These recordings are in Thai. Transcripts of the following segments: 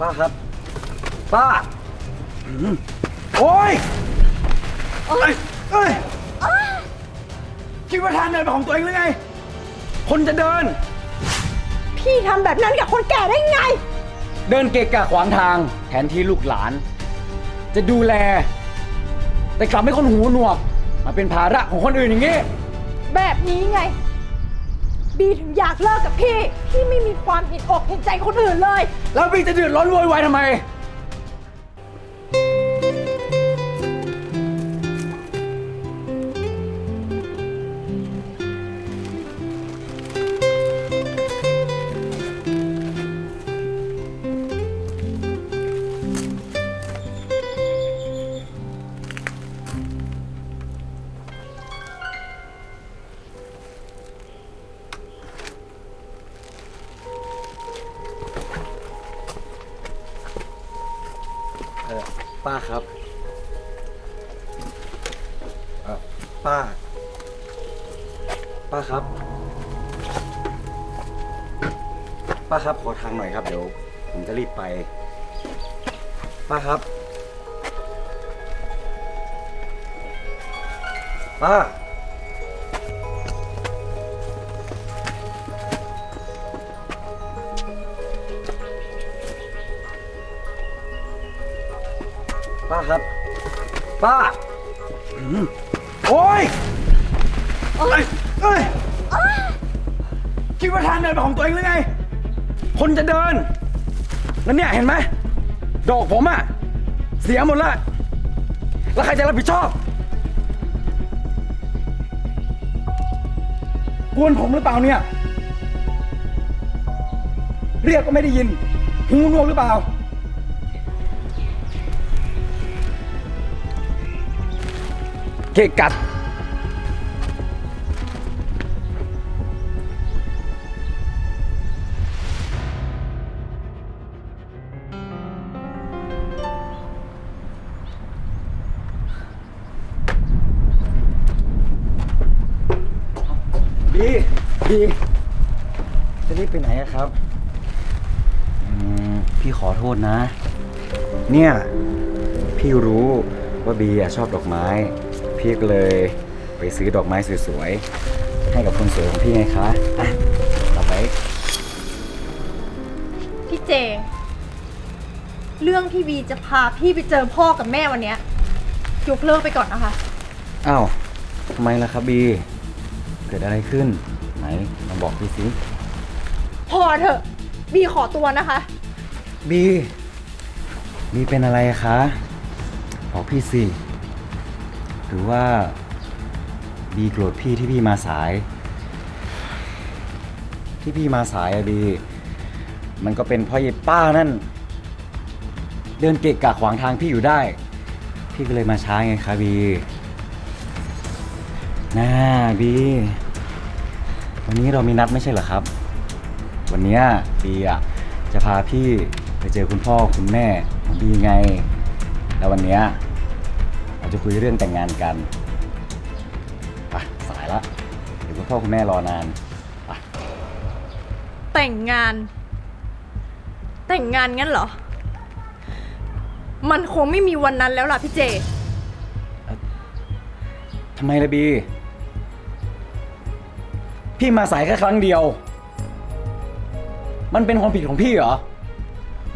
ป้าครับ ป้าอืมโอ้ยเอ้ยเอ้ยคิดว่าทางเดินเป็นของตัวเองหรือไง คนจะเดิน พี่ทำแบบนั้นกับคนแก่ได้ไง เดินเกะกะขวางทาง แทนที่ลูกหลาน จะดูแล แต่กลับให้คนหูหนวก มาเป็นภาระของคนอื่นอย่างนี้ แบบนี้ไง บีถึงอยากเลิกกับพี่ พี่ไม่มีความเห็นอกเห็นใจคนอื่นเลย แล้วบีจะเดือดร้อนโวยวายทำไม ป้าครับเออป้า ป้าครับ ป้าครับขอทางหน่อยครับเดี๋ยวผมจะรีบไป ป้าครับ ป้า ป้าครับ ป้าอืมโอ้ยเอ้ยเอ้ยคิดว่าทางเดินเป็นของตัวเองหรือไง คนจะเดิน แล้วเนี่ยเห็นไหม ดอกผมอะเสียหมดละ แล้วใครจะรับผิดชอบ กวนผมหรือเปล่าเนี่ย เรียกก็ไม่ได้ยินหูหนวกหรือเปล่า เกะกัดบีบีจะรีบไปไหนอะครับ อืมพี่ขอโทษนะ เนี่ย พี่รู้ว่าบีอะชอบดอกไม้ พี่ก็เลยไปซื้อดอกไม้สวยๆ ให้กับคนสวยของพี่ไงคะอะเอาไปพี่เจ เรื่องที่บีจะพาพี่ไปเจอพ่อกับแม่วันเนี้ยยกเลิกไปก่อนนะคะ อ้าวทำไมล่ะครับบี เกิดอะไรขึ้น ไหนมาบอกพี่สิพอเถอะ บีขอตัวนะคะ บีบีเป็นอะไรอะคะบอกพี่สิ หรือว่าบีโกรธพี่ที่พี่มาสาย ที่พี่มาสายอะบี มันก็เป็นเพราะยายป้านั่น เดินเกะกะขวางทางพี่อยู่ได้ พี่ก็เลยมาช้าไงคะบีน่าบี วันนี้เรามีนัดไม่ใช่เหรอครับ วันเนี้ยบีอะจะพาพี่ไปเจอคุณพ่อคุณแม่ของบีไง แล้ววันเนี้ย จะคุยเรื่องแต่งงานกันไปสายละเดี๋ยวคุณพ่อคุณแม่รอนานไปแต่งงาน แต่งงานงั้นเหรอ มันคงไม่มีวันนั้นแล้วล่ะพี่เจ ทำไมล่ะบี พี่มาสายแค่ครั้งเดียว มันเป็นความผิดของพี่เหรอ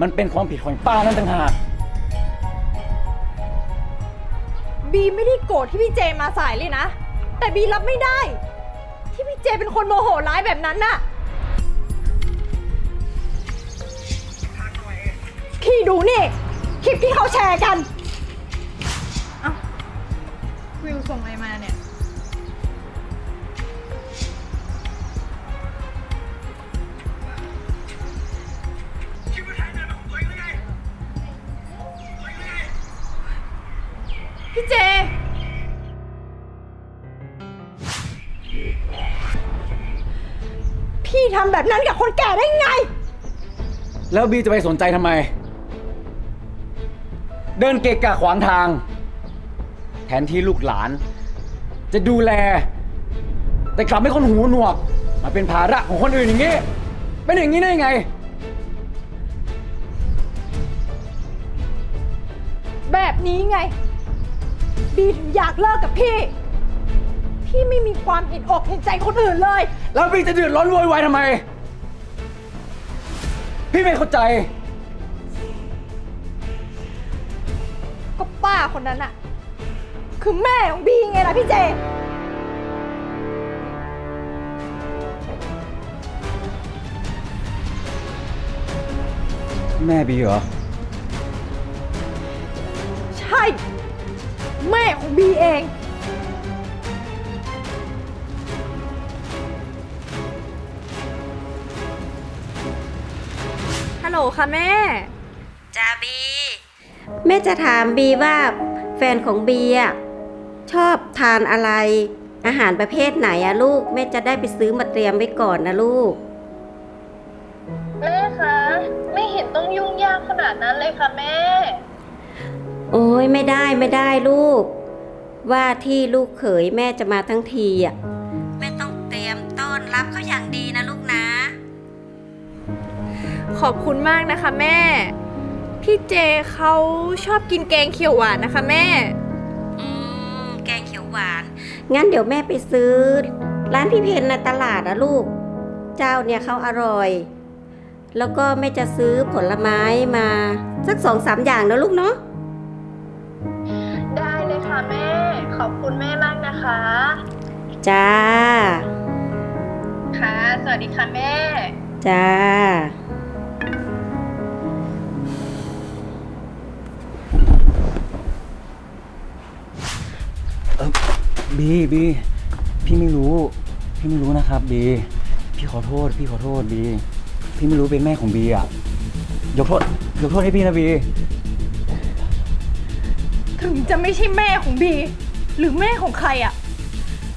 มันเป็นความผิดของป้านั่นต่างหาก บีไม่ได้โกรธที่พี่เจมาสายเลยนะ แต่บีรับไม่ได้ ที่พี่เจเป็นคนโมโหร้ายแบบนั้นน่ะพี่ดูนี่ คลิปที่เขาแชร์กัน เอาวิวส่งอะไรมาเนี่ย ทำแบบนั้นกับคนแก่ได้ไง แล้วบีจะไปสนใจทำไม เดินเกะกะขวางทาง แทนที่ลูกหลาน จะดูแล แต่กลับให้คนหูหนวก มาเป็นภาระของคนอื่นอย่างนี้ เป็นอย่างนี้ได้ยังไง แบบนี้ไง บีถึงอยากเลิกกับพี่ พี่ไม่มีความเห็นอกเห็นใจคนอื่นเลย แล้วพี่จะเดือดร้อนโวยวายทำไม พี่ไม่เข้าใจ ก็ป้าคนนั้นอะคือแม่ของบีไงล่ะพี่เจ แม่บีเหรอ ใช่ แม่ของบีเอง ค่ะแม่จาบี แม่จะถามบีว่าแฟนของบีอะชอบทานอะไร อาหารประเภทไหนอะลูก แม่จะได้ไปซื้อมาเตรียมไว้ก่อนนะลูก แม่คะ ไม่เห็นต้องยุ่งยากขนาดนั้นเลยค่ะแม่ โอ้ยไม่ได้ไม่ได้ลูก ว่าที่ลูกเขยแม่จะมาทั้งทีอะ ขอบคุณมากนะคะแม่ พี่เจเขาชอบกินแกงเขียวหวานนะคะแม่ อืม แกงเขียวหวาน งั้นเดี๋ยวแม่ไปซื้อ ร้านพี่เพนในตลาดนะลูก เจ้าเนี่ยเขาอร่อย แล้วก็แม่จะซื้อผลไม้มา สักสองสามอย่างนะลูกเนาะ ได้เลยค่ะแม่ ขอบคุณแม่มากนะคะ จ้า ค่ะ สวัสดีค่ะแม่ จ้า บีบีพี่ไม่รู้ พี่ไม่รู้นะครับบีพี่ขอโทษ พี่ขอโทษบีพี่ไม่รู้เป็นแม่ของบีอะยกโทษยกโทษให้พี่นะบีถึงจะไม่ใช่แม่ของบี หรือแม่ของใครอะ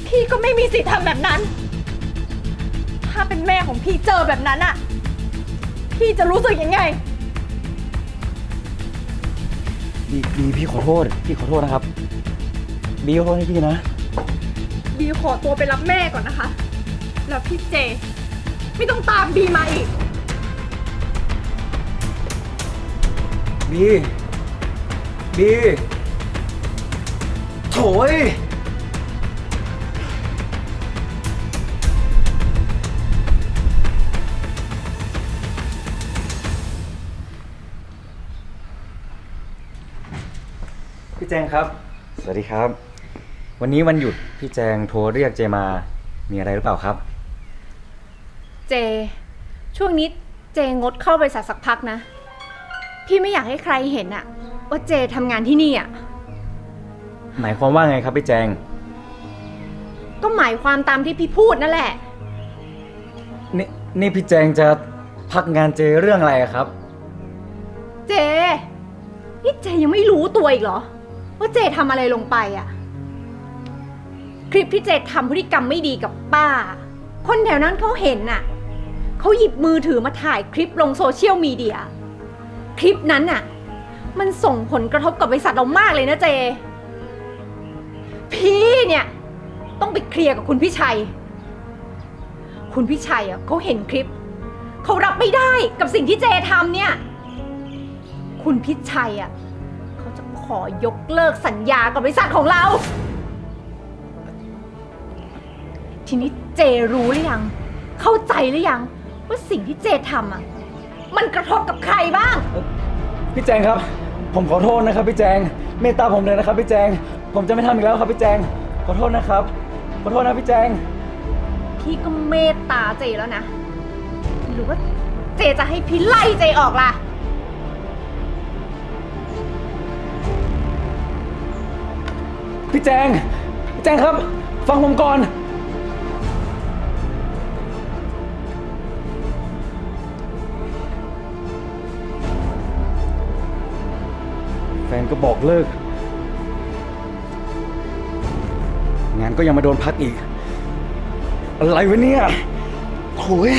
พี่ก็ไม่มีสิทธิ์ทำแบบนั้น ถ้าเป็นแม่ของพี่เจอแบบนั้นอะพี่จะรู้สึกยังไงบีบีพี่ขอโทษ พี่ขอโทษนะครับ บีขอโทษให้พี่นะ บีขอตัวไปรับแม่ก่อนนะคะ แล้วพี่เจ ไม่ต้องตามบีมาอีก บีบีโถยพี่แจงครับ สวัสดีครับ วันนี้วันหยุดพี่แจงโทรเรียกเจมา มีอะไรหรือเปล่าครับ เจ ช่วงนี้เจงดเข้าบริษัทสักพักนะ พี่ไม่อยากให้ใครเห็นอะว่าเจทำงานที่นี่อะหมายความว่าไงครับพี่แจง ก็หมายความตามที่พี่พูดนั่นแหละ นี่นี่พี่แจงจะพักงานเจเรื่องอะไรอะครับ เจ นี่เจยังไม่รู้ตัวอีกเหรอ ว่าเจทำอะไรลงไปอะ คลิปที่เจทำพฤติกรรมไม่ดีกับป้า คนแถวนั้นเขาเห็นน่ะเขาหยิบมือถือมาถ่ายคลิปลงโซเชียลมีเดีย คลิปนั้นน่ะ มันส่งผลกระทบกับบริษัทเรามากเลยนะเจ พี่เนี่ย ต้องไปเคลียร์กับคุณพี่ชัย คุณพี่ชัยอะเขาเห็นคลิป เขารับไม่ได้กับสิ่งที่เจทำเนี่ย คุณพิชัยอะเขาจะขอยกเลิกสัญญากับบริษัทของเรา ทีนี้เจรู้หรือยัง เข้าใจหรือยัง ว่าสิ่งที่เจทำอะ มันกระทบกับใครบ้าง พี่แจงครับ ผมขอโทษนะครับพี่แจง เมตตาผมเลยนะครับพี่แจง ผมจะไม่ทำอีกแล้วครับพี่แจง ขอโทษนะครับ ขอโทษนะพี่แจง พี่ก็เมตตาเจแล้วนะ หรือว่าเจจะให้พี่ไล่เจออกล่ะ พี่แจง พี่แจงครับ ฟังผมก่อน บอกเลิก งานก็ยังมาโดนพักอีก อะไรวะเนี่ยโถย